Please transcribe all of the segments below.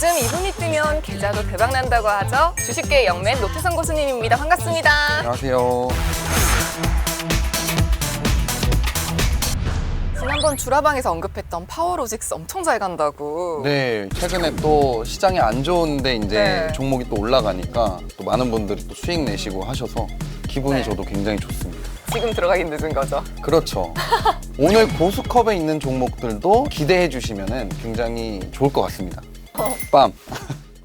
요즘 이분이 뜨면 계좌도 대박 난다고 하죠. 주식계 영맨 노태성 고수님입니다. 반갑습니다. 안녕하세요. 지난번 주라방에서 언급했던 파워로직스 엄청 잘 간다고. 네, 최근에 또 시장이 안 좋은데 이제 네. 종목이 또 올라가니까 또 많은 분들이 또 수익 내시고 하셔서 기분이 네. 저도 굉장히 좋습니다. 지금 들어가긴 늦은 거죠. 그렇죠. 오늘 고수컵에 있는 종목들도 기대해 주시면 굉장히 좋을 것 같습니다. 빰.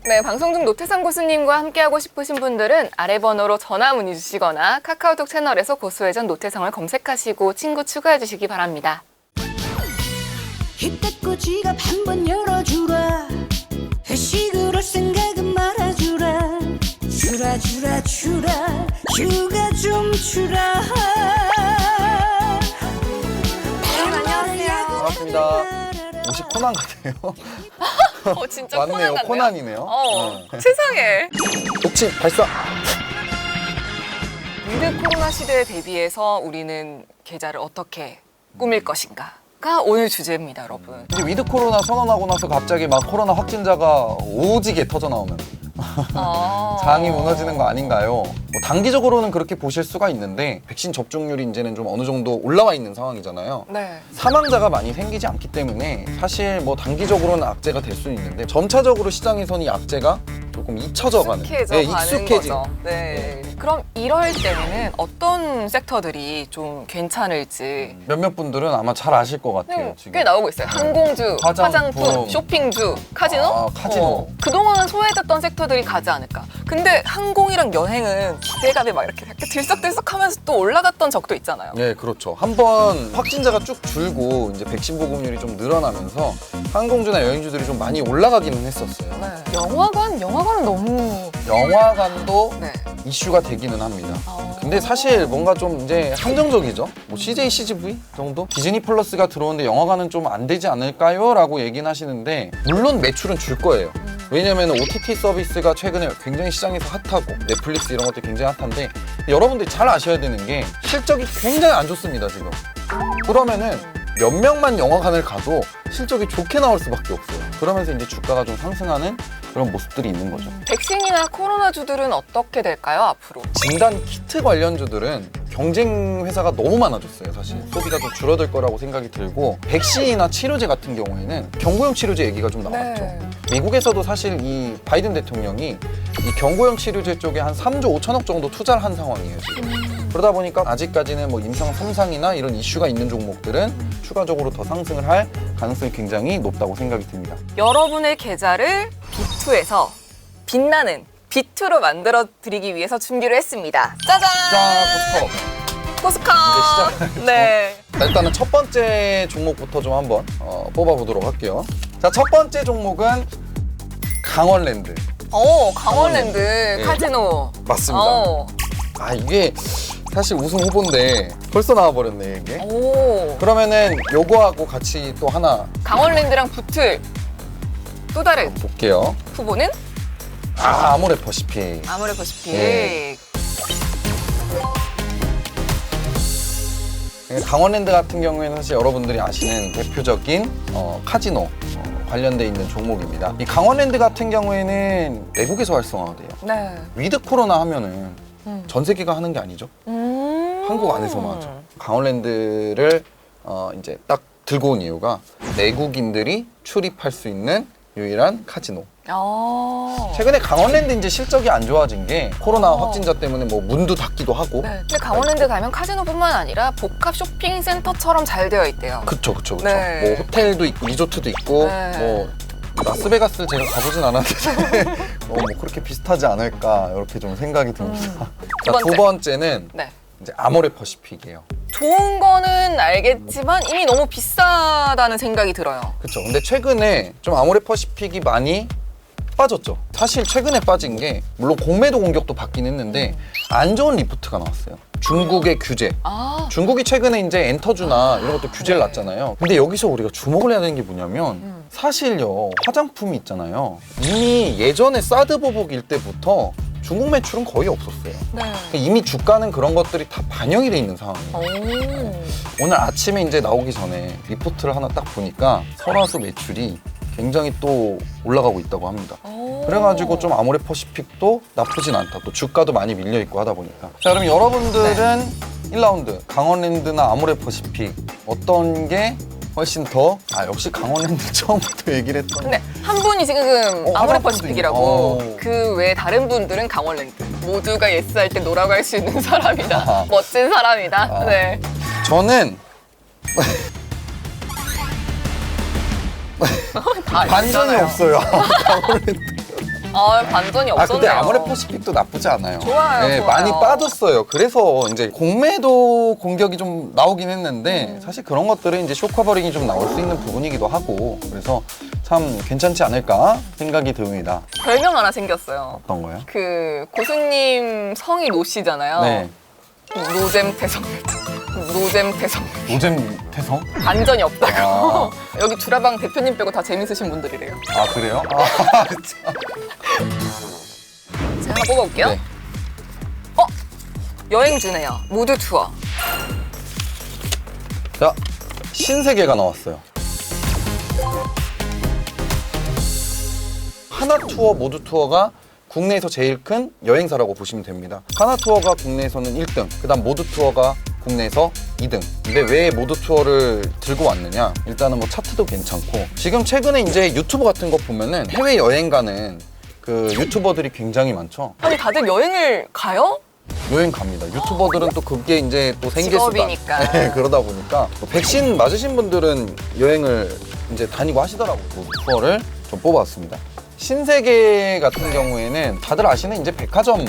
네, 방송 중 노태성 고수님과 함께하고 싶으신 분들은 아래 번호로 전화 문의 주시거나 카카오톡 채널에서 고수회전 노태성을 검색하시고 친구 추가해 주시기 바랍니다. 지갑 한번 열어주라 회식을 할 생각은 말아주라 주라 주라 주라 휴가 좀 주라 안녕하세요. 반갑습니다. 옷이 코난 같아요. 어, 진짜 맞네요. 코난 같네요. 코난이네요. 어, 네. 세상에. 독침 발사. 위드 코로나 시대에 대비해서 우리는 계좌를 어떻게 꾸밀 것인가 가 오늘 주제입니다, 여러분. 이제 위드 코로나 선언하고 나서 갑자기 막 코로나 확진자가 오지게 터져 나오면 아. 장이 무너지는 거 아닌가요? 뭐 단기적으로는 그렇게 보실 수가 있는데 백신 접종률이 이제는 좀 어느 정도 올라와 있는 상황이잖아요. 네. 사망자가 많이 생기지 않기 때문에 사실 뭐 단기적으로는 악재가 될 수는 있는데 점차적으로 시장에서는 이 악재가 조금 잊혀져가는, 익숙해져 네, 가는 익숙해진. 거죠. 네. 그럼 이럴 때는 어떤 섹터들이 좀 괜찮을지 몇몇 분들은 아마 잘 아실 것 같아요. 네, 지금. 꽤 나오고 있어요. 항공주, 화장품. 화장품, 쇼핑주, 카지노. 아, 카지노. 어, 그동안 소외됐던 섹터들이 가지 않을까. 근데 항공이랑 여행은 기대감이 막 이렇게 이렇게 들썩들썩하면서 또 올라갔던 적도 있잖아요. 네, 그렇죠. 한번 확진자가 쭉 줄고 이제 백신 보급률이 좀 늘어나면서 항공주나 여행주들이 좀 많이 올라가기는 했었어요. 네. 영화관, 영화 관은 너무 영화관도 네. 이슈가 되기는 합니다. 아. 근데 사실 뭔가 좀 이제 한정적이죠. 뭐 CJ, CGV 정도? 디즈니 플러스가 들어오는데 영화관은 좀 안 되지 않을까요? 라고 얘기는 하시는데 물론 매출은 줄 거예요. 왜냐면 OTT 서비스가 최근에 굉장히 시장에서 핫하고 넷플릭스 이런 것들이 굉장히 핫한데 여러분들이 잘 아셔야 되는 게 실적이 굉장히 안 좋습니다, 지금. 그러면은 몇 명만 영화관을 가도 실적이 좋게 나올 수밖에 없어요. 그러면서 이제 주가가 좀 상승하는 그런 모습들이 있는 거죠. 백신이나 코로나 주들은 어떻게 될까요, 앞으로? 진단 키트 관련주들은 경쟁 회사가 너무 많아졌어요 사실. 소비가 좀 줄어들 거라고 생각이 들고 백신이나 치료제 같은 경우에는 경구용 치료제 얘기가 좀 나왔죠. 네. 미국에서도 사실 이 바이든 대통령이 이 경구용 치료제 쪽에 한 3조 5천억 정도 투자를 한 상황이에요 지금. 그러다 보니까 아직까지는 뭐 임상 3상이나 이런 이슈가 있는 종목들은 추가적으로 더 상승을 할 가능성이 굉장히 높다고 생각이 듭니다. 여러분의 계좌를 비투에서 빛나는 비투로 만들어 드리기 위해서 준비를 했습니다. 짜잔! 자 코스카. 이제 네. 자, 일단은 첫 번째 종목부터 좀 한번 어, 뽑아보도록 할게요. 자, 첫 번째 종목은 강원랜드. 오, 강원랜드 네. 카지노. 맞습니다. 어. 아, 이게 사실 우승 후보인데 벌써 나와버렸네, 이게. 오. 그러면은 요거하고 같이 또 하나 강원랜드랑 붙을 또 다른 볼게요. 후보는 아, 아모레 퍼시픽. 아무래도시피 네. 예, 강원랜드 같은 경우에는 사실 여러분들이 아시는 대표적인 어, 카지노 어, 관련돼 있는 종목입니다. 이 강원랜드 같은 경우에는 외국에서 활성화돼요. 네. 위드 코로나 하면은 음. 전 세계가 하는 게 아니죠. 음. 한국 안에서만 하죠. 강원랜드를 어, 이제 딱 들고 온 이유가 내국인들이 출입할 수 있는 유일한 카지노. 아. 최근에 강원랜드 이제 실적이 안 좋아진 게 코로나 어. 확진자 때문에 뭐 문도 닫기도 하고. 네. 근데 강원랜드 가면 카지노뿐만 아니라 복합 쇼핑센터처럼 잘 되어 있대요. 그쵸 그쵸 그쵸. 네. 뭐 호텔도 있고 리조트도 있고 네. 뭐 라스베가스 제가 가보진 않았는데 어, 뭐 그렇게 비슷하지 않을까 이렇게 좀 생각이 듭니다. 두 자, 두 번째. 번째는 네. 이제 아모레 퍼시픽이에요. 좋은 거는 알겠지만 이미 너무 비싸다는 생각이 들어요. 그렇죠. 근데 최근에 좀 아모레 퍼시픽이 많이 빠졌죠. 사실 최근에 빠진 게 물론 공매도 공격도 받긴 했는데 안 좋은 리포트가 나왔어요. 중국의 규제. 아. 중국이 최근에 이제 엔터주나 이런 것도 규제를 네. 놨잖아요. 근데 여기서 우리가 주목을 해야 되는 게 뭐냐면 음. 사실요 화장품이 있잖아요. 이미 예전에 사드 보복일 때부터 중국 매출은 거의 없었어요. 네. 이미 주가는 그런 것들이 다 반영이 돼 있는 상황이에요. 오. 오늘 아침에 이제 나오기 전에 리포트를 하나 딱 보니까 설화수 매출이 굉장히 또 올라가고 있다고 합니다. 오. 그래가지고 좀 아모레 퍼시픽도 나쁘진 않다. 또 주가도 많이 밀려 있고 하다 보니까. 자, 그럼 여러분들은 1라운드 강원랜드나 아모레 퍼시픽 어떤 게 훨씬 더? 아 역시 강원랜드 처음부터 얘기를 했던. 근데 한 분이 지금 어, 아모레 하나 퍼시픽이라고 어. 그 외에 다른 분들은 강원랜드 모두가 예스 할 때 노라고 할 수 있는 사람이다 아하. 멋진 사람이다 아. 네 저는 다 반전이 알잖아요. 없어요. 강원랜드. 아 반전이 아 없었네요 근데 아모레 퍼시픽도 나쁘지 않아요. 좋아요, 네, 좋아요. 많이 빠졌어요. 그래서 이제 공매도 공격이 좀 나오긴 했는데 음. 사실 그런 것들은 이제 쇼커버링이 좀 나올 수 있는 부분이기도 하고 그래서 참 괜찮지 않을까 생각이 듭니다. 별명 하나 생겼어요 어떤 거요? 그 고수님 성이 노씨잖아요 네. 노잼 태성 노잼 태성 노잼 태성? 반전이 없다고 아. 여기 주라방 대표님 빼고 다 재밌으신 분들이래요 아 그래요? 아, 참. 제가 하나 뽑아볼게요 네. 어? 여행주네요 모두 투어 자 신세계가 나왔어요. 하나 투어 모두 투어가 국내에서 제일 큰 여행사라고 보시면 됩니다. 하나 투어가 국내에서는 1등, 그다음 모두 투어가 국내에서 2등. 근데 왜 모두 투어를 들고 왔느냐? 일단은 뭐 차트도 괜찮고 지금 최근에 이제 유튜브 같은 거 보면은 해외 여행 가는 그 유튜버들이 굉장히 많죠. 아니 다들 여행을 가요? 여행 갑니다. 유튜버들은 또 그게 이제 또 생계수단. 직업이니까. 네, 그러다 보니까 뭐 백신 맞으신 분들은 여행을 이제 다니고 하시더라고요. 그 투어를 좀 뽑아왔습니다. 신세계 같은 경우에는 다들 아시는 이제 백화점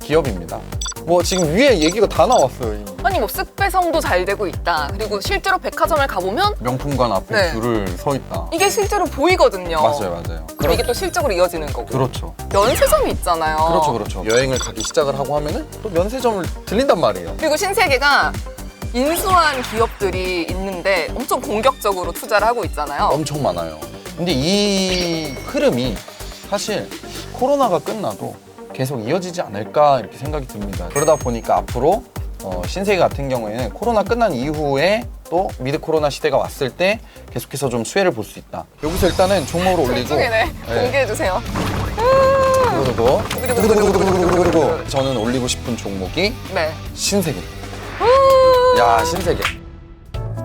기업입니다. 뭐 지금 위에 얘기가 다 나왔어요. 이 아니 뭐 쓱배성도 잘 되고 있다. 그리고 실제로 백화점을 가보면 명품관 앞에 네. 줄을 서 있다. 이게 실제로 보이거든요. 맞아요, 맞아요. 그럼 이게 또 실적으로 이어지는 거고. 그렇죠. 면세점이 있잖아요. 그렇죠, 그렇죠. 여행을 가기 시작을 하고 하면은 또 면세점을 들린단 말이에요. 그리고 신세계가 인수한 기업들이 있는데 엄청 공격적으로 투자를 하고 있잖아요. 엄청 많아요. 근데 이 흐름이 사실 코로나가 끝나도 계속 이어지지 않을까 이렇게 생각이 듭니다. 그러다 보니까 앞으로 어, 신세계 같은 경우에는 코로나 끝난 이후에 또 미드 코로나 시대가 왔을 때 계속해서 좀 수혜를 볼 수 있다. 여기서 일단은 종목을 올리고 중이네. 네. 공개해 주세요. 그리고 그리고 저는 올리고 싶은 종목이 네. 신세계. 야 신세계.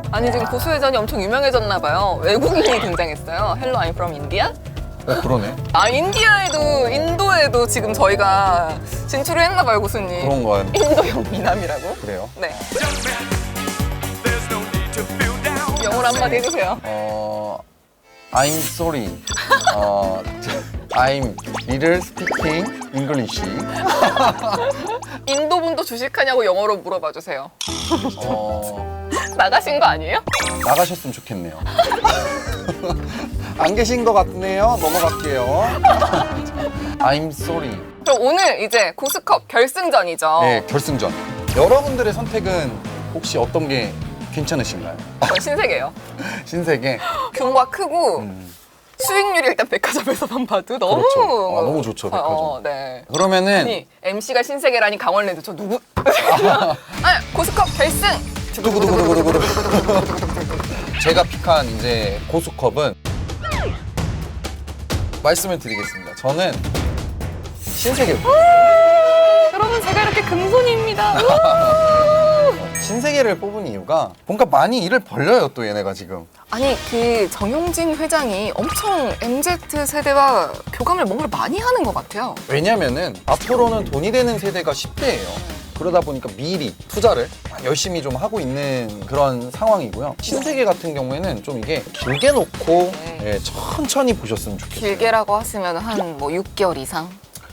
아니 지금 고수회전이 엄청 유명해졌나 봐요. 외국인이 등장했어요. Hello, I'm from India. 어 그러네. 아 인디아에도 인도에도 지금 저희가 진출을 했나 봐요, 고수님. 그런 거야. 인도형 미남이라고? 그래요. 네. 영어로 한마디 해주세요. 어, I'm sorry. 어, I'm little speaking English. 인도 분도 주식하냐고 영어로 물어봐 주세요. 어, 나가신 거 아니에요? 나가셨으면 좋겠네요. 안 계신 것 같네요. 넘어갈게요. I'm sorry. 그럼 오늘 이제 고스컵 결승전이죠. 네, 결승전. 여러분들의 선택은 혹시 어떤 게 괜찮으신가요? 전 신세계예요. 신세계. 규모가 크고 음, 수익률이 일단 백화점에서만 봐도 너무 그렇죠. 아, 너무 좋죠, 백화점. 어, 네. 그러면은 아니 MC가 신세계라니 강원랜드 저 누구? 아 고스컵 결승. 두구두구두구두구두구. 제가 픽한 이제 고수컵은 말씀을 드리겠습니다. 저는 신세계 여러분 제가 이렇게 금손입니다. 신세계를 뽑은 이유가 뭔가 많이 일을 벌려요 또 얘네가 지금 아니 그 정용진 회장이 엄청 MZ 세대와 교감을 뭔가를 많이 하는 것 같아요. 왜냐면은 앞으로는 돈이 되는 세대가 10대예요. 그러다 보니까 미리 투자를 열심히 좀 하고 있는 그런 상황이고요. 신세계 같은 경우에는 좀 이게 길게 놓고 네. 예, 천천히 보셨으면 좋겠어요. 길게라고 하시면 한 뭐 6개월 이상.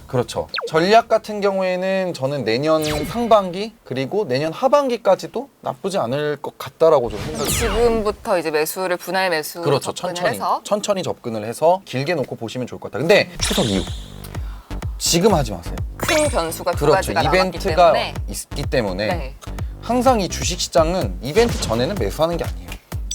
그렇죠. 전략 같은 경우에는 저는 내년 상반기 그리고 내년 하반기까지도 나쁘지 않을 것 같다라고 좀 생각이. 지금부터 이제 매수를 분할 매수 그렇죠. 접근을 천천히 해서 천천히 접근을 해서 길게 놓고 보시면 좋을 것 같아요. 근데 추석 이후 지금 하지 마세요. 큰 변수가 두 그렇죠. 가지가 남았기 이벤트가 때문에 있기 때문에 네. 항상 이 주식 시장은 이벤트 전에는 매수하는 게 아니에요.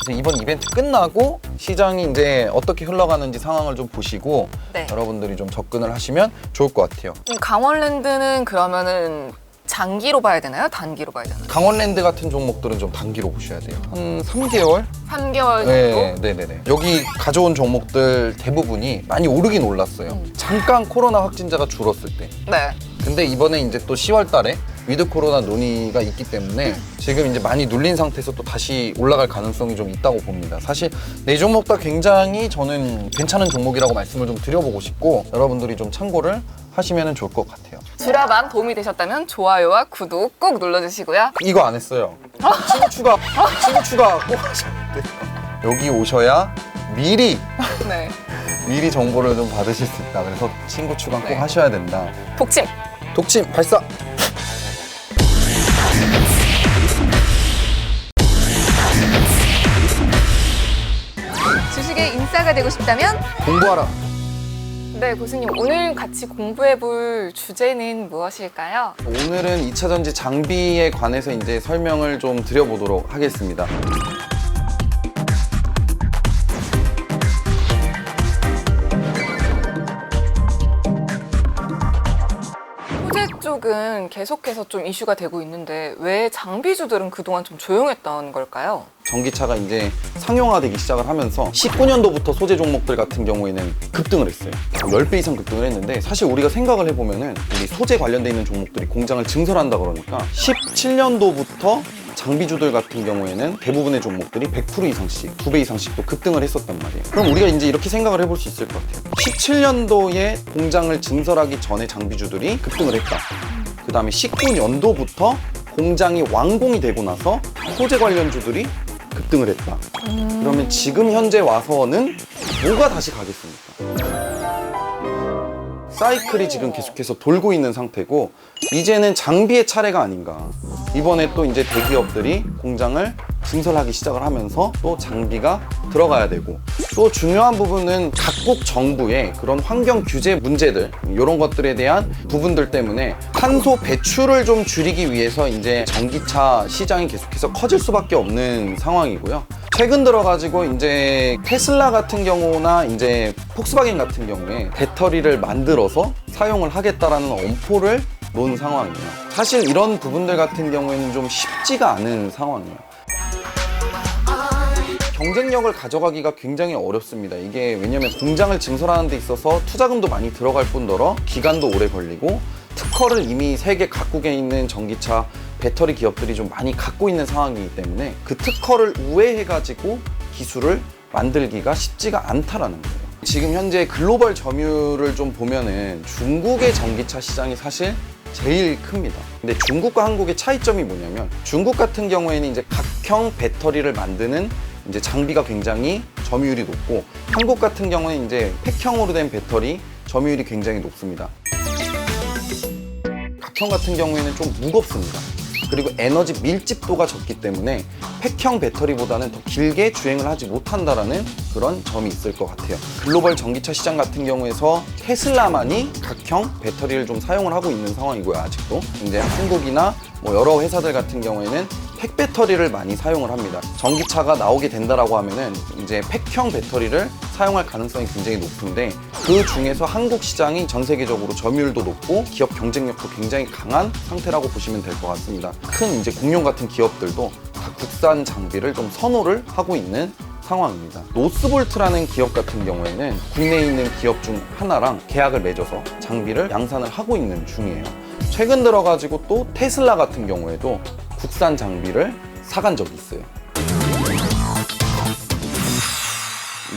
그래서 이번 이벤트 끝나고 시장이 이제 어떻게 흘러가는지 상황을 좀 보시고 네. 여러분들이 좀 접근을 하시면 좋을 것 같아요. 이 강원랜드는 그러면은 장기로 봐야 되나요? 단기로 봐야 되나요? 강원랜드 같은 종목들은 좀 단기로 보셔야 돼요. 한 3개월? 3개월 정도? 네, 네, 네, 네. 여기 가져온 종목들 대부분이 많이 오르긴 올랐어요. 잠깐 코로나 확진자가 줄었을 때. 네. 근데 이번에 이제 또 10월 달에 위드 코로나 논의가 있기 때문에 지금 이제 많이 눌린 상태에서 또 다시 올라갈 가능성이 좀 있다고 봅니다. 사실 네 종목 다 굉장히 저는 괜찮은 종목이라고 말씀을 좀 드려보고 싶고 여러분들이 좀 참고를 하시면 좋을 것 같아요. 주라밤 도움이 되셨다면 좋아요와 구독 꼭 눌러주시고요. 이거 안 했어요. 친구 추가, 친구 추가 꼭 하셔야 돼요. 여기 오셔야 미리 네. 미리 정보를 좀 받으실 수 있다. 그래서 친구 추가 꼭 네. 하셔야 된다. 독침. 독침 발사. 주식의 인싸가 되고 싶다면 공부하라. 네, 교수님 오늘 같이 공부해 볼 주제는 무엇일까요? 오늘은 2차 전지 장비에 관해서 이제 설명을 좀 드려보도록 하겠습니다. 쪽은 계속해서 좀 이슈가 되고 있는데 왜 장비주들은 그동안 좀 조용했던 걸까요? 전기차가 이제 상용화되기 시작을 하면서 19년도부터 소재 종목들 같은 경우에는 급등을 했어요. 10배 이상 급등을 했는데 사실 우리가 생각을 해보면은 우리 소재 관련돼 있는 종목들이 공장을 증설한다 그러니까 17년도부터 장비주들 같은 경우에는 대부분의 종목들이 100% 이상씩, 2배 이상씩 또 급등을 했었단 말이에요. 그럼 우리가 이제 이렇게 생각을 해볼 수 있을 것 같아요. 17년도에 공장을 증설하기 전에 장비주들이 급등을 했다. 그 다음에 19년도부터 공장이 완공이 되고 나서 소재 관련주들이 급등을 했다. 그러면 지금 현재 와서는 뭐가 다시 가겠습니까? 사이클이 지금 계속해서 돌고 있는 상태고 이제는 장비의 차례가 아닌가. 이번에 또 이제 대기업들이 공장을 증설하기 시작을 하면서 또 장비가 들어가야 되고 또 중요한 부분은 각국 정부의 그런 환경 규제 문제들 이런 것들에 대한 부분들 때문에 탄소 배출을 좀 줄이기 위해서 이제 전기차 시장이 계속해서 커질 수밖에 없는 상황이고요. 최근 들어가지고 이제 테슬라 같은 경우나 이제 폭스바겐 같은 경우에 배터리를 만들어서 사용을 하겠다라는 엄포를 놓은 상황이에요. 사실 이런 부분들 같은 경우에는 좀 쉽지가 않은 상황이에요. 경쟁력을 가져가기가 굉장히 어렵습니다. 이게 왜냐면 공장을 증설하는 데 있어서 투자금도 많이 들어갈 뿐더러 기간도 오래 걸리고 특허를 이미 세계 각국에 있는 전기차 배터리 기업들이 좀 많이 갖고 있는 상황이기 때문에 그 특허를 우회해가지고 기술을 만들기가 쉽지가 않다라는 거예요. 지금 현재 글로벌 점유율을 좀 보면은 중국의 전기차 시장이 사실 제일 큽니다. 근데 중국과 한국의 차이점이 뭐냐면 중국 같은 경우에는 이제 각형 배터리를 만드는 이제 장비가 굉장히 점유율이 높고 한국 같은 경우는 이제 팩형으로 된 배터리 점유율이 굉장히 높습니다. 각형 같은 경우에는 좀 무겁습니다. 그리고 에너지 밀집도가 적기 때문에 팩형 배터리보다는 더 길게 주행을 하지 못한다라는 그런 점이 있을 것 같아요. 글로벌 전기차 시장 같은 경우에서 테슬라만이 각형 배터리를 좀 사용을 하고 있는 상황이고요. 아직도 이제 한국이나 뭐 여러 회사들 같은 경우에는 팩 배터리를 많이 사용을 합니다. 전기차가 나오게 된다라고 하면은 이제 팩형 배터리를 사용할 가능성이 굉장히 높은데 그 중에서 한국 시장이 전 세계적으로 점유율도 높고 기업 경쟁력도 굉장히 강한 상태라고 보시면 될 것 같습니다. 큰 이제 공룡 같은 기업들도 다 국산 장비를 좀 선호를 하고 있는 상황입니다. 노스볼트라는 기업 같은 경우에는 국내에 있는 기업 중 하나랑 계약을 맺어서 장비를 양산을 하고 있는 중이에요. 최근 들어가지고 또 테슬라 같은 경우에도 국산 장비를 사간 적이 있어요.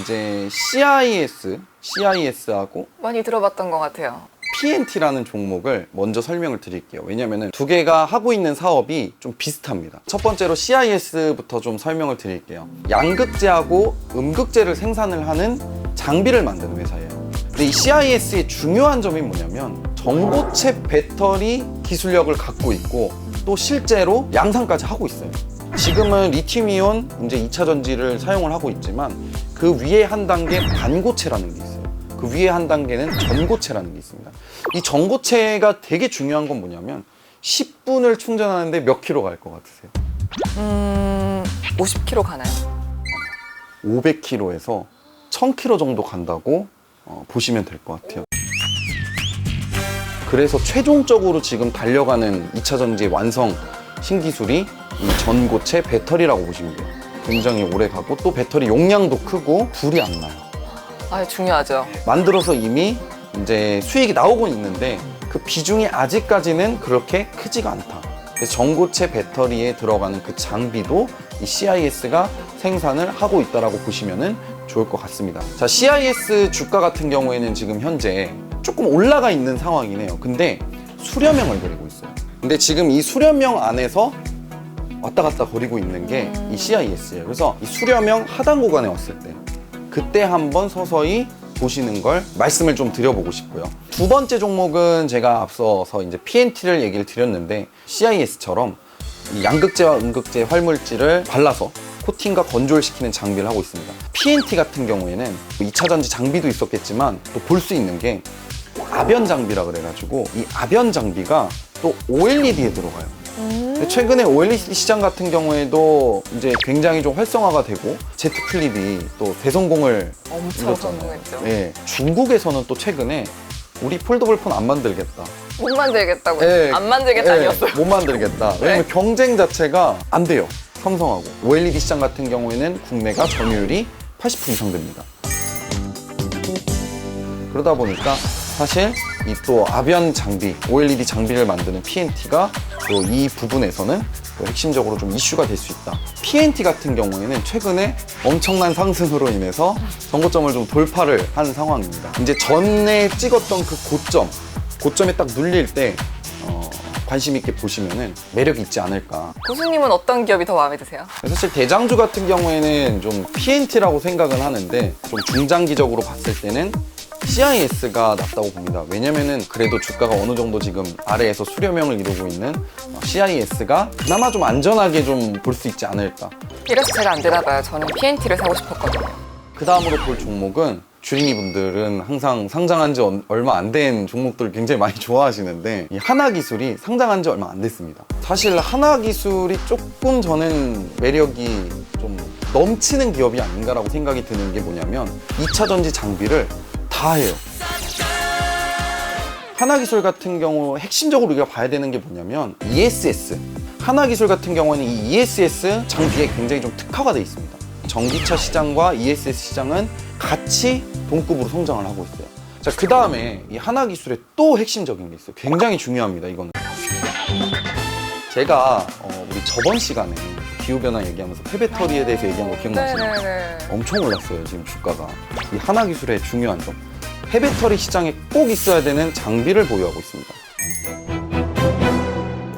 이제 CIS, CIS하고 많이 들어봤던 것 같아요. PNT라는 종목을 먼저 설명을 드릴게요. 왜냐면은 두 개가 하고 있는 사업이 좀 비슷합니다. 첫 번째로 CIS부터 좀 설명을 드릴게요. 양극재하고 음극재를 생산을 하는 장비를 만드는 회사예요. 근데 이 CIS의 중요한 점이 뭐냐면 전고체 배터리 기술력을 갖고 있고 또 실제로 양산까지 하고 있어요. 지금은 리튬이온 이제 2차 전지를 사용을 하고 있지만 그 위에 한 단계 반고체라는 게 있어요. 그 위에 한 단계는 전고체라는 게 있습니다. 이 전고체가 되게 중요한 건 뭐냐면 10분을 충전하는데 몇 킬로 갈 것 같으세요? 음, 50km 가나요? 500km에서 1000km 정도 간다고 어, 보시면 될 것 같아요. 그래서 최종적으로 지금 달려가는 2차 전지 완성 신기술이 이 전고체 배터리라고 보시면 돼요. 굉장히 오래 가고 또 배터리 용량도 크고 불이 안 나요. 아, 중요하죠. 만들어서 이미 이제 수익이 나오고 있는데 그 비중이 아직까지는 그렇게 크지가 않다. 그래서 전고체 배터리에 들어가는 그 장비도 이 CIS가 생산을 하고 있다라고 보시면은 좋을 것 같습니다. 자, CIS 주가 같은 경우에는 지금 현재 조금 올라가 있는 상황이네요. 근데 수렴형을 그리고 있어요. 근데 지금 이 수렴형 안에서 왔다 갔다 거리고 있는 게 이 CIS예요. 그래서 이 수렴형 하단 구간에 왔을 때 그때 한번 서서히 보시는 걸 말씀을 좀 드려보고 싶고요. 두 번째 종목은 제가 앞서서 이제 PNT를 얘기를 드렸는데 CIS처럼 이 양극재와 음극재 활물질을 발라서 코팅과 건조를 시키는 장비를 하고 있습니다. PNT 같은 경우에는 2차 전지 장비도 있었겠지만 또 볼 수 있는 게 아변 장비라 그래가지고 이 아변 장비가 또 OLED에 들어가요. 근데 최근에 OLED 시장 같은 경우에도 이제 굉장히 좀 활성화가 되고 제트 플립이 또 대성공을 엄청 이뤘잖아요. 성공했죠. 예. 중국에서는 또 최근에 우리 폴더블 폰 안 만들겠다. 못 만들겠다고. 예. 안 만들겠다 예, 아니었어요. 못 만들겠다. 왜냐면 경쟁 자체가 안 돼요. 삼성하고. OLED 시장 같은 경우에는 국내가 점유율이 80% 이상 됩니다. 그러다 보니까 사실 이또 아변 장비, OLED 장비를 만드는 PNT가 또 이 부분에서는 또 핵심적으로 좀 이슈가 될 수 있다. PNT 같은 경우에는 최근에 엄청난 상승으로 인해서 전고점을 좀 돌파를 한 상황입니다. 이제 전에 찍었던 그 고점, 고점에 딱 눌릴 때 어, 관심 있게 보시면은 매력이 있지 않을까. 고수님은 어떤 기업이 더 마음에 드세요? 사실 대장주 같은 경우에는 좀 PNT라고 생각은 하는데 좀 중장기적으로 봤을 때는 CIS가 낫다고 봅니다. 왜냐면은 그래도 주가가 어느 정도 지금 아래에서 수렴형을 이루고 있는 CIS가 그나마 좀 안전하게 좀 볼 수 있지 않을까. 이래서 제가 안 되나 봐요. 저는 PNT를 사고 싶었거든요. 그 다음으로 볼 종목은 주린이 분들은 항상 상장한 지 얼- 얼마 안 된 종목들 굉장히 많이 좋아하시는데 이 하나 기술이 상장한 지 얼마 안 됐습니다. 사실 하나 기술이 조금 저는 매력이 좀 넘치는 기업이 아닌가라고 생각이 드는 게 뭐냐면 2차 전지 장비를 다 해요. 하나기술 같은 경우 핵심적으로 우리가 봐야 되는 게 뭐냐면 ESS. 하나기술 같은 경우에는 이 ESS 장비에 굉장히 좀 특화가 돼 있습니다. 전기차 시장과 ESS 시장은 같이 동급으로 성장을 하고 있어요. 자, 그 다음에 이 하나기술의 또 핵심적인 게 있어요. 굉장히 중요합니다, 이거는. 제가 어, 우리 저번 시간에 기후변화 얘기하면서 폐배터리에 대해서 얘기한 거 기억나시나요? 네네네. 엄청 올랐어요 지금 주가가. 이 하나 기술의 중요한 점. 폐배터리 시장에 꼭 있어야 되는 장비를 보유하고 있습니다.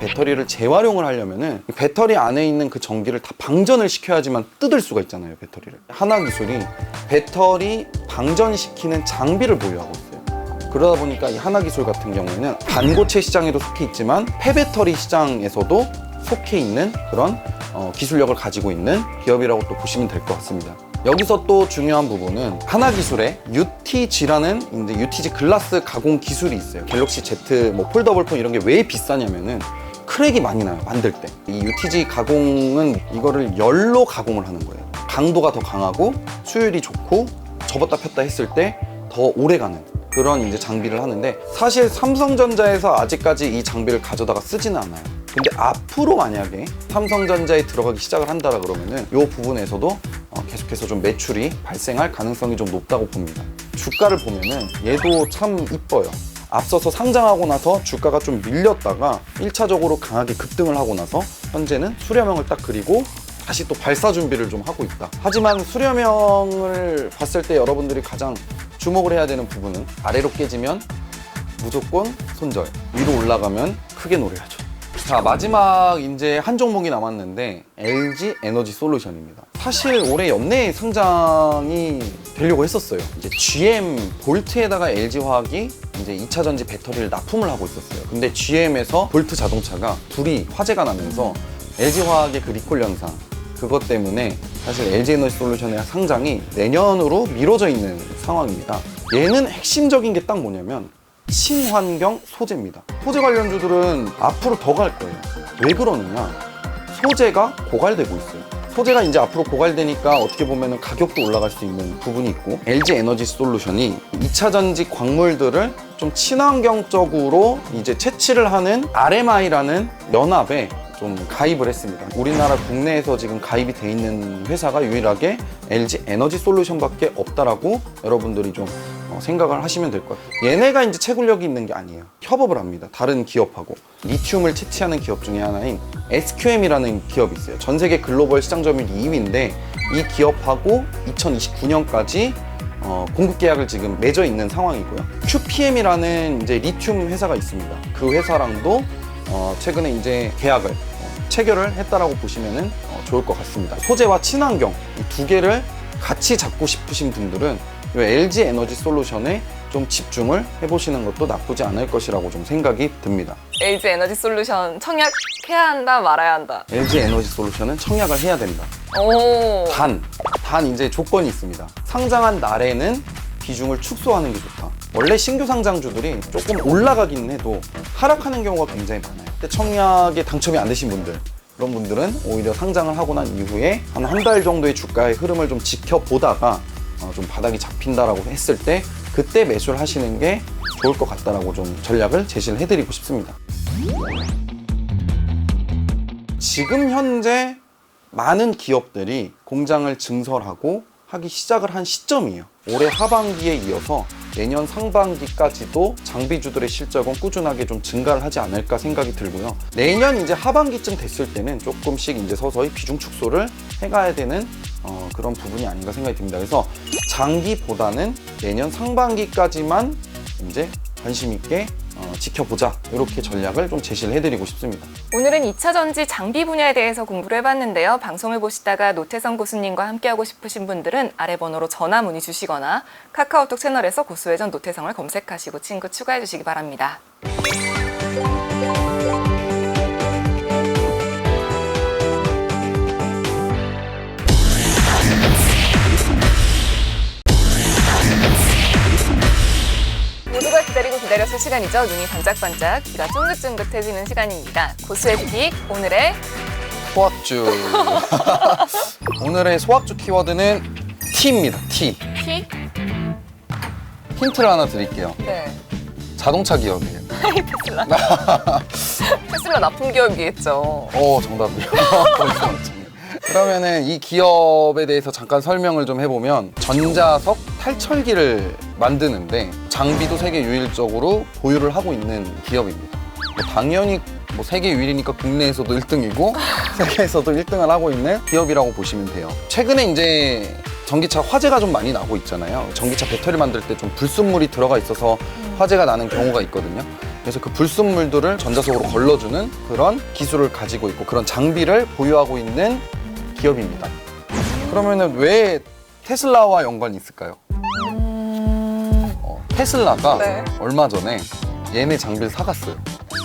배터리를 재활용을 하려면은 이 배터리 안에 있는 그 전기를 다 방전을 시켜야지만 뜯을 수가 있잖아요 배터리를. 하나 기술이 배터리 방전시키는 장비를 보유하고 있어요. 그러다 보니까 이 하나 기술 같은 경우에는 반고체 시장에도 속해 있지만 폐배터리 시장에서도 속해 있는 그런 어, 기술력을 가지고 있는 기업이라고 또 보시면 될 것 같습니다. 여기서 또 중요한 부분은 하나 기술의 UTG라는 이제 UTG 글라스 가공 기술이 있어요. 갤럭시 Z 뭐 폴더블 폰 이런 게 왜 비싸냐면은 크랙이 많이 나요 만들 때. 이 UTG 가공은 이거를 열로 가공을 하는 거예요. 강도가 더 강하고 수율이 좋고 접었다 폈다 했을 때 더 오래 가는 그런 이제 장비를 하는데 사실 삼성전자에서 아직까지 이 장비를 가져다가 쓰지는 않아요. 근데 앞으로 만약에 삼성전자에 들어가기 시작을 한다라 그러면은 이 부분에서도 어, 계속해서 좀 매출이 발생할 가능성이 좀 높다고 봅니다. 주가를 보면은 얘도 참 이뻐요. 앞서서 상장하고 나서 주가가 좀 밀렸다가 1차적으로 강하게 급등을 하고 나서 현재는 수렴형을 딱 그리고 다시 또 발사 준비를 좀 하고 있다. 하지만 수렴형을 봤을 때 여러분들이 가장 주목을 해야 되는 부분은 아래로 깨지면 무조건 손절, 위로 올라가면 크게 노려야죠. 자 마지막 이제 한 종목이 남았는데 LG 에너지 솔루션입니다. 사실 올해 연내에 상장이 되려고 했었어요. 이제 GM 볼트에다가 LG 화학이 이제 2차 전지 배터리를 납품을 하고 있었어요. 근데 GM에서 볼트 자동차가 둘이 화재가 나면서 LG 화학의 그 리콜 현상 그것 때문에 사실 LG 에너지 솔루션의 상장이 내년으로 미뤄져 있는 상황입니다. 얘는 핵심적인 게 딱 뭐냐면 친환경 소재입니다. 소재 관련주들은 앞으로 더 갈 거예요. 왜 그러느냐? 소재가 고갈되고 있어요. 소재가 이제 앞으로 고갈되니까 어떻게 보면 가격도 올라갈 수 있는 부분이 있고 LG 에너지 솔루션이 2차 전지 광물들을 좀 친환경적으로 이제 채취를 하는 RMI라는 연합에 좀 가입을 했습니다. 우리나라 국내에서 지금 가입이 돼 있는 회사가 유일하게 LG 에너지 솔루션밖에 없다라고 여러분들이 좀 어, 생각을 하시면 될것 같아요. 얘네가 이제 채굴력이 있는 게 아니에요. 협업을 합니다. 다른 기업하고 리튬을 채취하는 기업 중에 하나인 SQM이라는 기업이 있어요. 전 세계 글로벌 시장 점유율 2위인데 이 기업하고 2029년까지 어, 공급 계약을 지금 맺어 있는 상황이고요. QPM이라는 이제 리튬 회사가 있습니다. 그 회사랑도 어, 최근에 이제 계약을 어, 체결을 했다라고 보시면은 어, 좋을 것 같습니다. 소재와 친환경 이두 개를 같이 잡고 싶으신 분들은 이 LG 에너지 솔루션에 좀 집중을 해보시는 것도 나쁘지 않을 것이라고 좀 생각이 듭니다. LG 에너지 솔루션 청약해야 한다 말아야 한다. LG 에너지 솔루션은 청약을 해야 된다. 오. 단, 단 이제 조건이 있습니다. 상장한 날에는 비중을 축소하는 게 좋다. 원래 신규 상장주들이 조금 올라가기는 해도 하락하는 경우가 굉장히 많아요. 청약에 당첨이 안 되신 분들, 그런 분들은 오히려 상장을 하고 난 이후에 한 한 달 정도의 주가의 흐름을 좀 지켜보다가 어, 좀 바닥이 잡힌다라고 했을 때 그때 매수를 하시는 게 좋을 것 같다라고 좀 전략을 제시를 해드리고 싶습니다. 지금 현재 많은 기업들이 공장을 증설하고 하기 시작을 한 시점이에요. 올해 하반기에 이어서 내년 상반기까지도 장비주들의 실적은 꾸준하게 좀 증가를 하지 않을까 생각이 들고요. 내년 이제 하반기쯤 됐을 때는 조금씩 이제 서서히 비중 축소를 해가야 되는 어, 그런 부분이 아닌가 생각이 듭니다. 그래서 장기보다는 내년 상반기까지만 이제 관심 있게 어, 지켜보자 이렇게 전략을 좀 제시를 해드리고 싶습니다. 오늘은 2차 전지 장비 분야에 대해서 공부를 해봤는데요. 방송을 보시다가 노태성 교수님과 함께하고 싶으신 분들은 아래 번호로 전화 문의 주시거나 카카오톡 채널에서 고수회전 노태성을 검색하시고 친구 추가해 주시기 바랍니다. 기다리고 기다렸을 시간이죠. 눈이 반짝반짝, 귀가 쫑긋쫑긋해지는 시간입니다. 고수의 픽, 오늘의 소학주. 오늘의 소학주 키워드는 T입니다. T. 피? 힌트를 하나 드릴게요. 네. 자동차 기업이에요. 테슬라. 테슬라 나쁜 기업이겠죠. 어, 정답이요. 그러면은 이 기업에 대해서 잠깐 설명을 좀 해보면 전자석 탈철기를 만드는데 장비도 세계 유일적으로 보유를 하고 있는 기업입니다. 뭐 당연히 뭐 세계 유일이니까 국내에서도 1등이고 세계에서도 1등을 하고 있는 기업이라고 보시면 돼요. 최근에 이제 전기차 화재가 좀 많이 나고 있잖아요. 전기차 배터리 만들 때 좀 불순물이 들어가 있어서 화재가 나는 경우가 있거든요. 그래서 그 불순물들을 전자석으로 걸러주는 그런 기술을 가지고 있고 그런 장비를 보유하고 있는 기업입니다. 그러면은 왜 테슬라와 연관이 있을까요? 어, 테슬라가 네. 얼마 전에 얘네 장비를 사갔어요.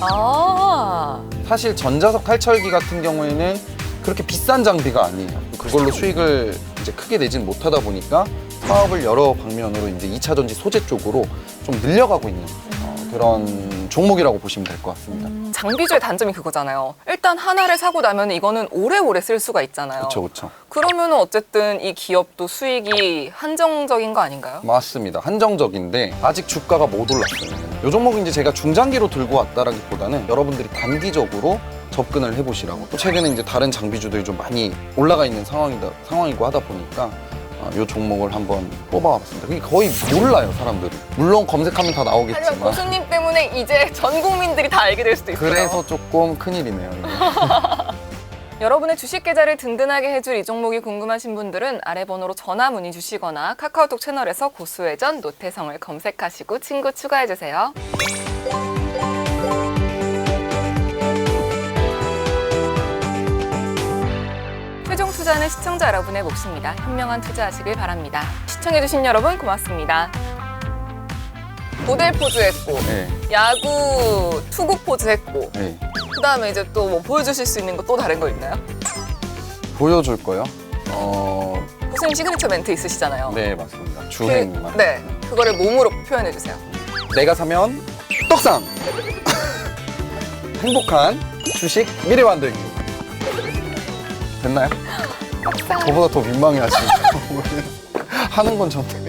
아, 사실 전자석 탈철기 같은 경우에는 그렇게 비싼 장비가 아니에요. 그걸로 수익을 이제 크게 내진 못하다 보니까 사업을 여러 방면으로 이제 2차 전지 소재 쪽으로 좀 늘려가고 있는 어, 그런 종목이라고 보시면 될 것 같습니다. 장비주의 단점이 그거잖아요. 일단 하나를 사고 나면 이거는 오래오래 쓸 수가 있잖아요. 그렇죠, 그렇죠. 그러면 어쨌든 이 기업도 수익이 한정적인 거 아닌가요? 맞습니다. 한정적인데 아직 주가가 못 올랐어요. 이 종목은 이제 제가 중장기로 들고 왔다라기보다는 여러분들이 단기적으로 접근을 해보시라고. 또 최근에 이제 다른 장비주들이 좀 많이 올라가 있는 상황이다 상황이고 하다 보니까 어, 이 종목을 한번 뽑아봤습니다. 그게 거의 몰라요 사람들이. 물론 검색하면 다 하지만 나오겠지만. 고수님 때문에 이제 전 국민들이 다 알게 될 수도 있어요. 그래서 조금 큰일이네요. 여러분의 주식 계좌를 든든하게 해줄 이 종목이 궁금하신 분들은 아래 번호로 전화 문의 주시거나 카카오톡 채널에서 고수회전 노태성을 검색하시고 친구 추가해 주세요. 투자는 시청자 여러분의 몫입니다. 현명한 투자하시길 바랍니다. 시청해주신 여러분 고맙습니다. 모델 포즈 했고, 네, 야구 투구 포즈 했고, 네. 그 다음에 이제 또 뭐 보여주실 수 있는 거 또 다른 거 있나요? 보여줄 거요. 어, 교수님 시그니처 멘트 있으시잖아요. 네 맞습니다. 그, 주행만. 네. 그거를 몸으로 표현해 주세요. 내가 사면 떡상. 행복한 주식 미래 만들기. 됐나요? 저보다 더 민망해 하시는 하는 건 전.